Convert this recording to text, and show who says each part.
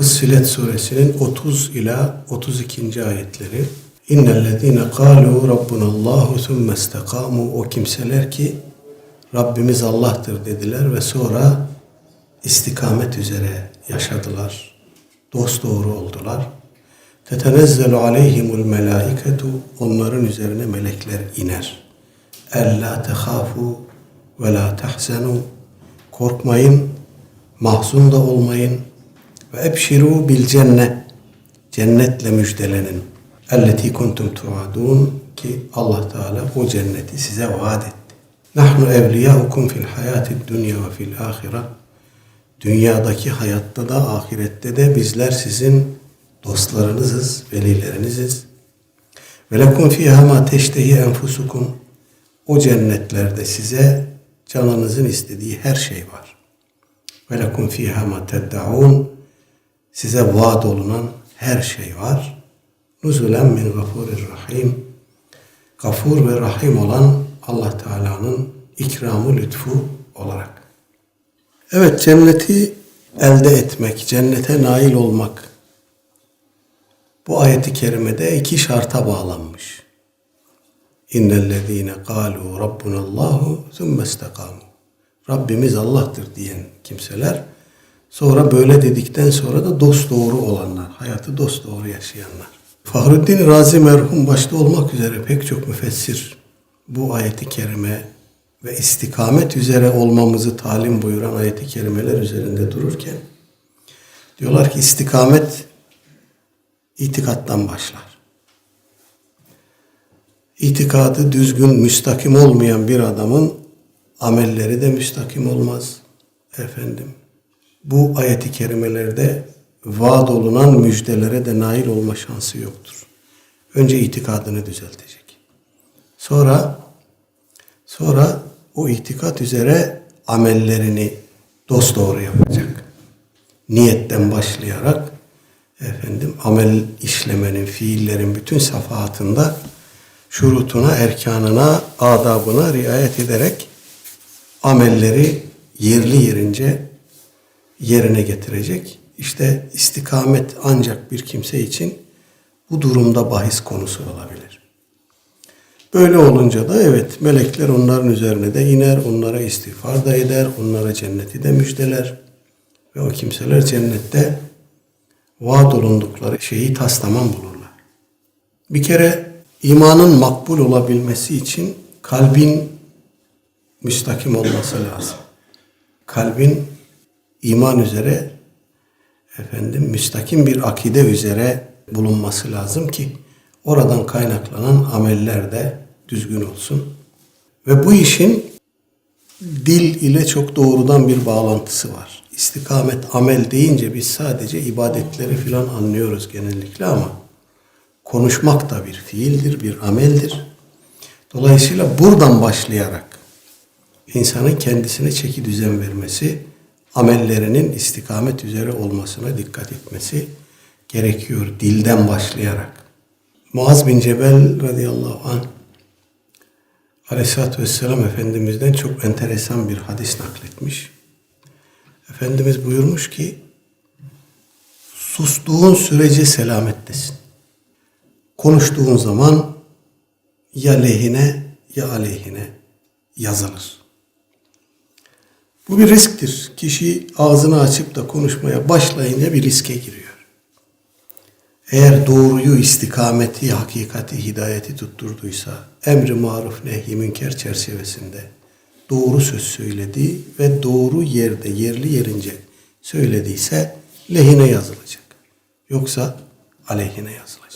Speaker 1: Fussilet suresinin 30 ila 32. ayetleri. İnnellezîne kâlû rabbunallâhu thumme istekâmû o kimseler ki Rabbimiz Allah'tır dediler ve sonra istikamet üzere yaşadılar. Dost doğru oldular. Tetenezzelu aleyhimul melâiketu onların üzerine melekler iner. Ella tehâfu ve la tahzenu korkmayın, mahzun da olmayın ve ebşiru bil cennet cennetle müjdelenin. Elleti kuntum tuadun ki Allah Teala o cenneti size vaat etti. Nahnu evliyaukum fil hayati dünya ve fil ahire. Dünyadaki hayatta da ahirette de bizler sizin dostlarınızız, velileriniziz. Ve lekum fiha ma teştehi enfusukum. O cennetlerde size canınızın istediği her şey var. Ve lekum fiha ma teddaun. Size vaat olunan her şey var. Nuzulen min gafurir rahim. Gafur ve rahim olan Allah Teala'nın ikramı lütfu olarak. Evet cenneti elde etmek, cennete nail olmak bu ayeti kerimede iki şarta bağlanmış. İnnellezîne kâlû rabbunallâhu thumme istekâmû. Rabbimiz Allah'tır diyen kimseler sonra böyle dedikten sonra da dost doğru olanlar, hayatı dost doğru yaşayanlar. Fahruddin Razi merhum başta olmak üzere pek çok müfessir bu ayeti kerime ve istikamet üzere olmamızı talim buyuran ayeti kerimeler üzerinde dururken diyorlar ki istikamet itikattan başlar. İtikadı düzgün, müstakim olmayan bir adamın amelleri de müstakim olmaz. Efendim, bu ayeti kerimelerde vaat olunan müjdelere de nail olma şansı yoktur. Önce itikadını düzeltecek. Sonra sonra o itikat üzere amellerini dosdoğru yapacak. Niyetten başlayarak efendim amel işlemenin, fiillerin bütün safahatında şurutuna, erkanına, adabına riayet ederek amelleri yerli yerince yerine getirecek. İşte istikamet ancak bir kimse için bu durumda bahis konusu olabilir. Böyle olunca da evet melekler onların üzerine de iner, onlara istiğfar da eder, onlara cenneti de müjdeler. Ve o kimseler cennette vaat olundukları şeyi taslamam bulurlar. Bir kere imanın makbul olabilmesi için kalbin müstakim olması lazım. Kalbin iman üzere efendim müstakim bir akide üzere bulunması lazım ki oradan kaynaklanan ameller de düzgün olsun. Ve bu işin dil ile çok doğrudan bir bağlantısı var. İstikamet amel deyince biz sadece ibadetleri filan anlıyoruz genellikle ama konuşmak da bir fiildir, bir ameldir. Dolayısıyla buradan başlayarak insanın kendisine çeki düzen vermesi, amellerinin istikamet üzere olmasına dikkat etmesi gerekiyor dilden başlayarak. Muaz bin Cebel radıyallahu anh Aleyhisselatü Vesselam Efendimiz'den çok enteresan bir hadis nakletmiş. Efendimiz buyurmuş ki sustuğun sürece selamettesin. Konuştuğun zaman ya lehine ya aleyhine yazılır. Bu bir risktir. Kişi ağzını açıp da konuşmaya başlayınca bir riske giriyor. Eğer doğruyu, istikameti, hakikati, hidayeti tutturduysa, emri maruf, nehy münker çerçevesinde doğru söz söyledi ve doğru yerde, yerli yerince söylediyse lehine yazılacak. Yoksa aleyhine yazılacak.